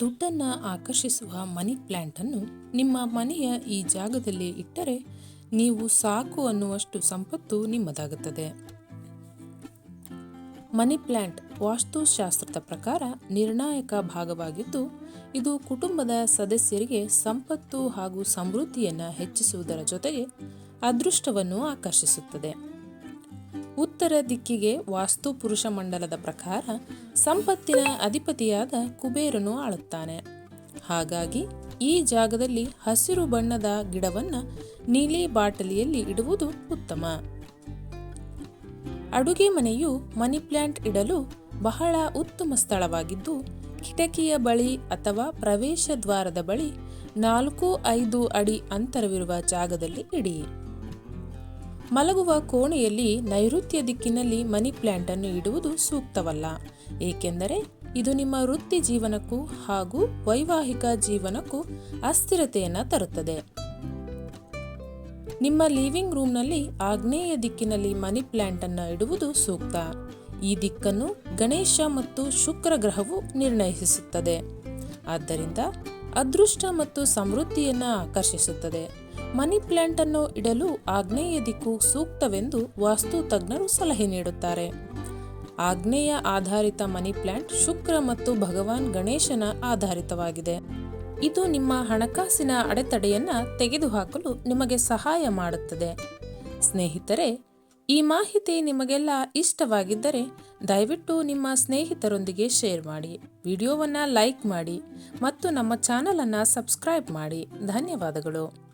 ದುಡ್ಡನ್ನು ಆಕರ್ಷಿಸುವ ಮನಿ ಪ್ಲ್ಯಾಂಟನ್ನು ನಿಮ್ಮ ಮನೆಯ ಈ ಜಾಗದಲ್ಲಿ ಇಟ್ಟರೆ ನೀವು ಸಾಕು ಅನ್ನುವಷ್ಟು ಸಂಪತ್ತು ನಿಮ್ಮದಾಗುತ್ತದೆ. ಮನಿ ಪ್ಲ್ಯಾಂಟ್ ವಾಸ್ತುಶಾಸ್ತ್ರದ ಪ್ರಕಾರ ನಿರ್ಣಾಯಕ ಭಾಗವಾಗಿದ್ದು, ಇದು ಕುಟುಂಬದ ಸದಸ್ಯರಿಗೆ ಸಂಪತ್ತು ಹಾಗೂ ಸಮೃದ್ಧಿಯನ್ನು ಹೆಚ್ಚಿಸುವುದರ ಜೊತೆಗೆ ಅದೃಷ್ಟವನ್ನು ಆಕರ್ಷಿಸುತ್ತದೆ. ಉತ್ತರ ದಿಕ್ಕಿಗೆ ವಾಸ್ತು ಪುರುಷ ಮಂಡಲದ ಪ್ರಕಾರ ಸಂಪತ್ತಿನ ಅಧಿಪತಿಯಾದ ಕುಬೇರನು ಆಳುತ್ತಾನೆ. ಹಾಗಾಗಿ ಈ ಜಾಗದಲ್ಲಿ ಹಸಿರು ಬಣ್ಣದ ಗಿಡವನ್ನು ನೀಲಿ ಬಾಟಲಿಯಲ್ಲಿ ಇಡುವುದು ಉತ್ತಮ. ಅಡುಗೆ ಮನೆಯು ಮನಿ ಪ್ಲ್ಯಾಂಟ್ ಇಡಲು ಬಹಳ ಉತ್ತಮ ಸ್ಥಳವಾಗಿದ್ದು, ಕಿಟಕಿಯ ಬಳಿ ಅಥವಾ ಪ್ರವೇಶ ದ್ವಾರದ ಬಳಿ ನಾಲ್ಕು ಐದು ಅಡಿ ಅಂತರವಿರುವ ಜಾಗದಲ್ಲಿ ಇಡಿ. ಮಲಗುವ ಕೋಣೆಯಲ್ಲಿ ನೈಋತ್ಯ ದಿಕ್ಕಿನಲ್ಲಿ ಮನಿ ಪ್ಲ್ಯಾಂಟ್ ಅನ್ನು ಇಡುವುದು ಸೂಕ್ತವಲ್ಲ. ಏಕೆಂದರೆ ಇದು ನಿಮ್ಮ ವೃತ್ತಿ ಜೀವನಕ್ಕೂ ಹಾಗೂ ವೈವಾಹಿಕ ಜೀವನಕ್ಕೂ ಅಸ್ಥಿರತೆಯನ್ನು ತರುತ್ತದೆ. ನಿಮ್ಮ ಲಿವಿಂಗ್ ರೂಮ್ನಲ್ಲಿ ಆಗ್ನೇಯ ದಿಕ್ಕಿನಲ್ಲಿ ಮನಿ ಪ್ಲ್ಯಾಂಟ್ ಅನ್ನು ಇಡುವುದು ಸೂಕ್ತ. ಈ ದಿಕ್ಕನ್ನು ಗಣೇಶ ಮತ್ತು ಶುಕ್ರ ಗ್ರಹವು ನಿರ್ಣಯಿಸುತ್ತದೆ. ಆದ್ದರಿಂದ ಅದೃಷ್ಟ ಮತ್ತು ಸಮೃದ್ಧಿಯನ್ನು ಆಕರ್ಷಿಸುತ್ತದೆ. ಮನಿ ಪ್ಲಾಂಟ್ ಅನ್ನು ಇಡಲು ಆಗ್ನೇಯ ದಿಕ್ಕು ಸೂಕ್ತವೆಂದು ವಾಸ್ತು ತಜ್ಞರು ಸಲಹೆ ನೀಡುತ್ತಾರೆ. ಆಗ್ನೇಯ ಆಧಾರಿತ ಮನಿ ಪ್ಲಾಂಟ್ ಶುಕ್ರ ಮತ್ತು ಭಗವಾನ್ ಗಣೇಶನ ಆಧಾರಿತವಾಗಿದೆ. ಇದು ನಿಮ್ಮ ಹಣಕಾಸಿನ ಅಡೆತಡೆಯನ್ನು ತೆಗೆದುಹಾಕಲು ನಿಮಗೆ ಸಹಾಯ ಮಾಡುತ್ತದೆ. ಸ್ನೇಹಿತರೆ, ಈ ಮಾಹಿತಿ ನಿಮಗೆಲ್ಲ ಇಷ್ಟವಾಗಿದ್ದರೆ ದಯವಿಟ್ಟು ನಿಮ್ಮ ಸ್ನೇಹಿತರೊಂದಿಗೆ ಶೇರ್ ಮಾಡಿ ವಿಡಿಯೋವನ್ನು ಲೈಕ್ ಮಾಡಿ ಮತ್ತು ನಮ್ಮ ಚಾನಲನ್ನು ಸಬ್ಸ್ಕ್ರೈಬ್ ಮಾಡಿ. ಧನ್ಯವಾದಗಳು.